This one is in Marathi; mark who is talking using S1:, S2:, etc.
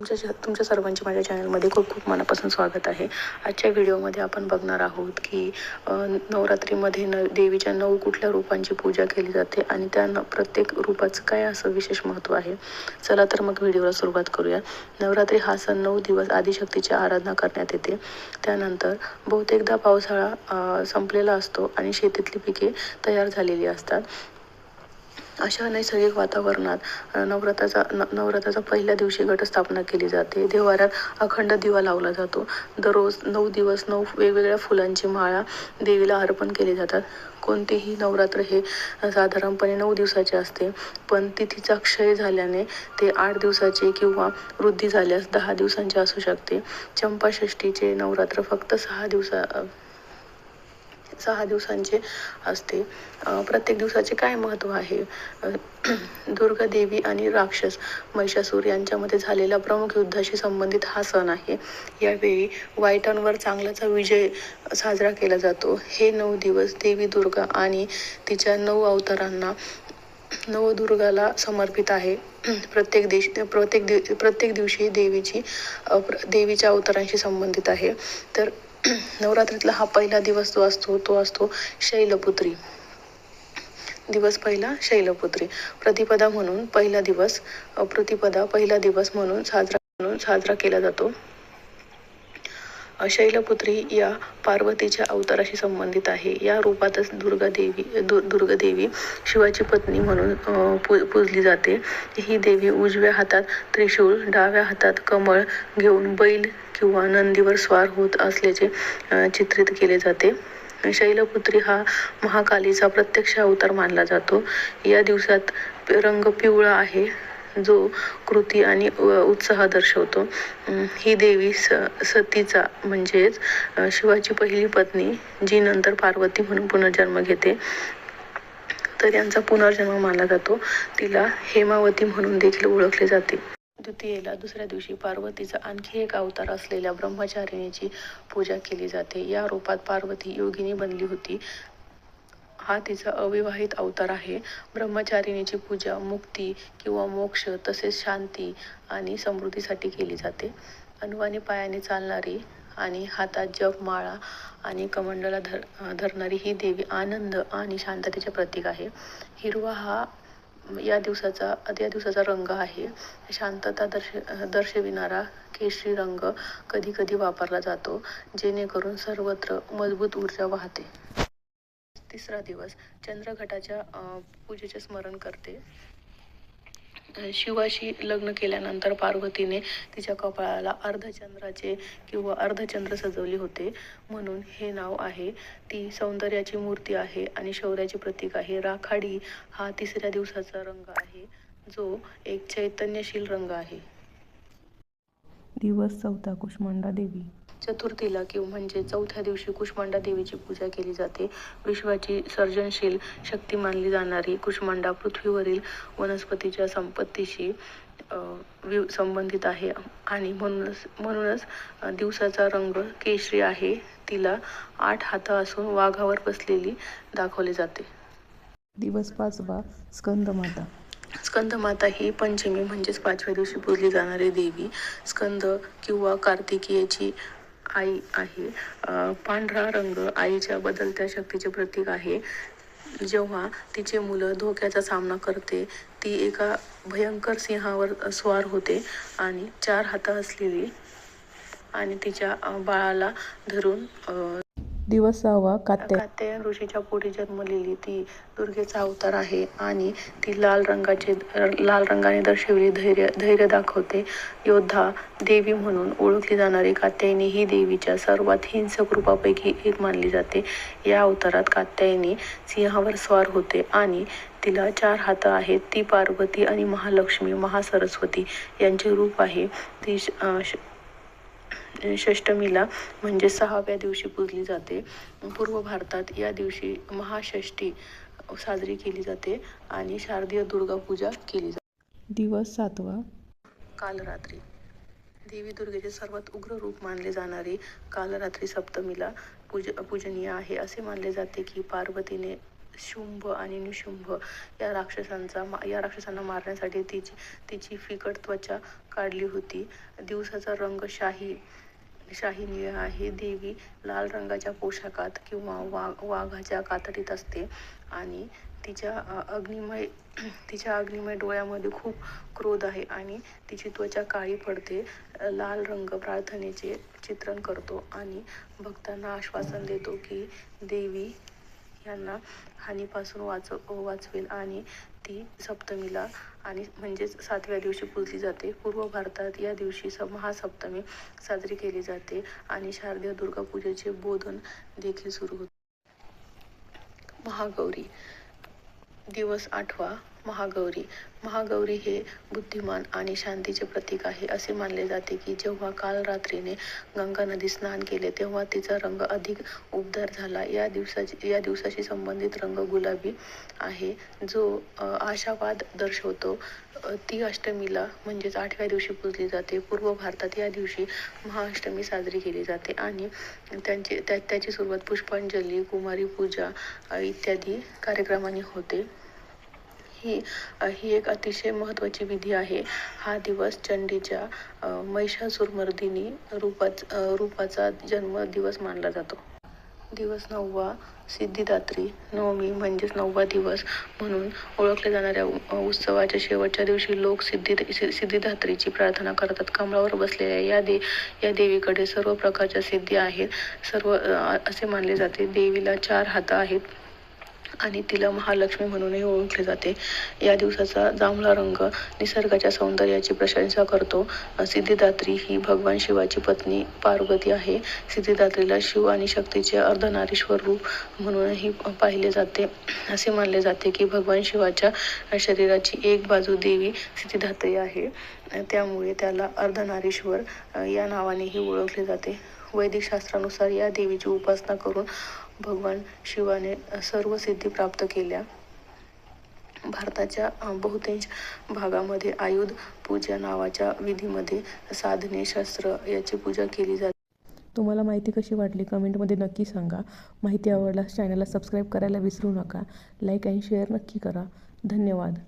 S1: तुमच्या तुमच्या सर्वांचे माझ्या चॅनलमध्ये खूप खूप मनापासून स्वागत आहे. आजच्या व्हिडिओमध्ये आपण बघणार आहोत की नवरात्रीमध्ये न देवीच्या नऊ कुठल्या रूपांची पूजा केली जाते आणि त्या न प्रत्येक रूपाचं काय असं विशेष महत्त्व आहे? चला तर मग व्हिडिओला सुरुवात करूया. नवरात्री हा सण नऊ दिवस आदिशक्तीची आराधना करण्यात येते. त्यानंतर बहुतेकदा पावसाळा संपलेला असतो आणि शेतीतली पिके तयार झालेली असतात. अशा नैसर्गिक वातावरणात नवरात्राचा न नवरात्राचा पहिल्या दिवशी घटस्थापना केली जाते. देवाऱ्यात अखंड दिवा लावला जातो. दररोज नऊ दिवस नऊ वेगवेगळ्या फुलांची माळा देवीला अर्पण केली जातात. कोणतेही नवरात्र हे साधारणपणे नऊ दिवसाचे असते पण तिथीचा क्षय झाल्याने ते आठ दिवसाचे किंवा वृद्धी झाल्यास दहा दिवसांचे असू शकते. चंपाषष्ठीचे नवरात्र फक्त सहा दिवसा सहा दिवसांचे असते. प्रत्येक दिवसाचे काय महत्त्व आहे? दुर्गा देवी आणि राक्षस महिषासूर यांच्यामध्ये झालेल्या प्रमुख युद्धाशी संबंधित हा सण आहे. यावेळी वाईटांवर चांगल्याचा विजय साजरा केला जातो. हे नऊ दिवस देवी दुर्गा आणि तिच्या नऊ अवतारांना नवदुर्गाला समर्पित आहे. प्रत्येक देश प्रत्येक दिव प्रत्येक दिवशी देवीची देवीच्या अवतारांशी संबंधित आहे. तर नवरात्रीतला हा पहिला दिवस जो असतो तो असतो शैलपुत्री. दिवस पहिला शैलपुत्री. प्रतिपदा म्हणून पहिला दिवस प्रतिपदा पहिला दिवस म्हणून साजरा म्हणून साजरा केला जातो. शैलपुत्री या पार्वतीच्या अवताराशी संबंधित आहे. या रूपातच दुर्गा देवी दु दुर्गा देवी शिवाची पत्नी म्हणून पू पूजली जाते. ही देवी उजव्या हातात त्रिशूळ डाव्या हातात कमळ घेऊन बैल किंवा नंदीवर स्वार होत असल्याचे चित्रित केले जाते. शैलपुत्री हा महाकालीचा प्रत्यक्ष अवतार मानला जातो. या दिवसात रंग पिवळा आहे. जो कृती आणि उत्साह दर्शवतो. ही देवी स सतीचा म्हणजेच शिवाची पहिली पत्नी जी नंतर पार्वती म्हणून पुनर्जन्म घेते. तर यांचा पुनर्जन्म मानला जातो. तिला हेमावती म्हणून देखील ओळखले जाते. द्वितीयेला दुसऱ्या दिवशी पार्वतीचा आणखी एक अवतार असलेल्या ब्रह्मचारिणीची पूजा केली जाते. या रूपात पार्वती योगिनी बनली होती. हा तिचा अविवाहित अवतार आहे. ब्रह्मचारिणीची पूजा मुक्ती किंवा मोक्ष तसेच शांती आणि समृद्धीसाठी केली जाते. अनुवाने पायाने चालणारी आणि हातात जप माळा आणि कमंडला धर धरणारी ही देवी आनंद आणि शांततेचे प्रतीक आहे. हिरवा हा या दिवसाचा या दिवसाचा रंग आहे. शांतता दर्श दर्शविणारा केशरी रंग कधी कधी वापरला जातो जेणेकरून सर्वत्र मजबूत ऊर्जा वाहते. तिसरा दिवस चंद्रघटाच्या पूजेचे स्मरण करते. शिवाशी लग्न केल्यानंतर पार्वतीने तिच्या कपाळाला अर्धचंद्राचे किंवा अर्धचंद्र सजवले होते. म्हणून हे नाव आहे. ती सौंदर्याची मूर्ती आहे आणि शौर्याचे प्रतीक आहे. राखाडी हा तिसऱ्या दिवसाचा रंग आहे. जो एक चैतन्यशील रंग आहे.
S2: दिवस चौथा कुष्मांडा देवी.
S1: चतुर्थीला किंवा म्हणजे चौथ्या दिवशी कुष्मांडा देवीची पूजा केली जाते. विश्वाची सर्जनशील शक्ती मानली जाणारी कुष्मांडा पृथ्वीवरील वनस्पतीच्या संपत्तीशी वि संबंधित आहे. आणि म्हणूनच म्हणूनच दिवसाचा रंग केशरी आहे. तिला आठ हातं असून वाघावर बसलेली दाखवले जाते.
S2: दिवस पाचवा स्कंदमाता.
S1: स्कंदमाता ही पंचमी म्हणजेच पाचव्या दिवशी पूजली जाणारी देवी. स्कंद किंवा कार्तिकेयाची आई आहे. पांढरा रंग आईच्या बदलत्या शक्तीचे प्रतीक आहे. जेव्हा तिचे मुलं धोक्याचा सामना करते ती एका भयंकर सिंहावर स्वार होते आणि चार हातं असलेली आणि तिच्या बाळाला धरून दिवसावा
S2: दिवस कात्या
S1: कात्यायन ऋषीच्या पोटी जन्मलेली ती दुर्गेचा अवतार आहे आणि ती लाल रंगाचे लाल रंगाने दर्शविली धैर्य धैर्य दाखवते. योद्धा देवी म्हणून ओळखली जाणारी कात्यायनी ही देवीच्या सर्वात हिंसक रूपापैकी एक मानली जाते. या अवतारात कात्यायनी सिंहावर स्वार होते आणि तिला चार हातं आहेत. ती पार्वती आणि महालक्ष्मी महासरस्वती यांचे रूप आहे. ती श- षष्टमीला म्हणजे सहाव्या दिवशी पूजली जाते. पूर्व भारतात या दिवशी महाषष्ठी साजरी केली जाते आणि शारदीय दुर्गा पूजा केली जाते.
S2: दिवस सातवा.
S1: कालरात्री. देवी दुर्गेचे सर्वात उग्र रूप मानले जाणारे कालरात्री सप्तमीला पूज पूजनीय आहे. असे मानले जाते की पार्वतीने शुंभ आणि निशुंभ या राक्षसांचा मा- या राक्षसांना मारण्यासाठी तिची तिची फिकट त्वचा काढली होती. दिवसाचा रंग शाही शाही निळा आहे. देवी लाल रंगाच्या पोशाखात किंवा वाघ वाघाच्या कातडीत असते आणि तिच्या अग्निमय तिच्या अग्निमय डोळ्यामध्ये खूप क्रोध आहे आणि तिची त्वचा काळी पडते. लाल रंग प्रार्थनेचे चित्रण करतो आणि भक्तांना आश्वासन देतो की देवी यांना हानीपासून वाच वाचवेल आणि ती सप्तमीला आणि म्हणजेच सातव्या दिवशी पूजली जाते. पूर्व भारतात या दिवशी स महासप्तमी साजरी केली जाते आणि शारदीय दुर्गा पूजेचे बोधन देखील सुरू होते. महागौरी दिवस आठवा महागौरी. महागौरी हे बुद्धिमान आणि शांतीचे प्रतीक आहे. असे मानले जाते की जेव्हा काल रात्रीने गंगा नदी स्नान केले तेव्हा तिचा रंग अधिक उबदार झाला. या दिवसाची या दिवसाशी संबंधित रंग गुलाबी आहे जो आशावाद दर्शवतो. ती अष्टमीला म्हणजेच आठव्या दिवशी पूजली जाते. पूर्व भारतात या दिवशी महाअष्टमी साजरी केली जाते आणि त्यांची त्या त्याची सुरुवात पुष्पांजली कुमारी पूजा इत्यादी कार्यक्रमांनी होते. ही ही एक अतिशय महत्त्वाची विधी आहे. हा दिवस चंडीच्या महिषासुरमर्दिनी रूपाच रूपाचा जन्मदिवस मानला जातो. दिवस नववा सिद्धिदात्री नवमी म्हणजेच नववा दिवस म्हणून ओळखल्या जाणाऱ्या उत्सवाच्या शेवटच्या दिवशी लोक सिद्धी सि- सिद्धिदात्रीची प्रार्थना करतात. कमळावर बसलेल्या या दे या देवीकडे सर्व प्रकारच्या सिद्धी आहेत. सर्व असे मानले जाते. देवीला चार हात आहेत. आणि तिला महालक्ष्मी म्हणूनही ओळखले जाते. या दिवसाचा जांभळा रंग निसर्गाच्या सौंदर्याची प्रशंसा करतो. सिद्धिदात्री ही भगवान शिवाची पत्नी पार्वती आहे. सिद्धिदात्रीला शिव आणि शक्तीचे अर्धनारीश्वर रूप म्हणूनही पाहिले जाते. असे मानले जाते की भगवान शिवाच्या शरीराची एक बाजू देवी सिद्धिदात्री आहे. त्यामुळे त्याला अर्धनारीश्वर या नावानेही ओळखले जाते. वैदिक शास्त्रानुसार या देवीची उपासना करून भगवान शिवाने सर्व सिद्धी प्राप्त केल्या. भारताच्या बहुतांश भागामध्ये आयुध पूजा नावाच्या विधीमध्ये साधने शस्त्र याची पूजा केली जाते.
S2: तुम्हाला माहिती कशी वाटली? कमेंटमध्ये नक्की सांगा. माहिती आवडल्यास चॅनलला सबस्क्राईब करायला विसरू नका. लाईक आणि शेअर नक्की करा. धन्यवाद.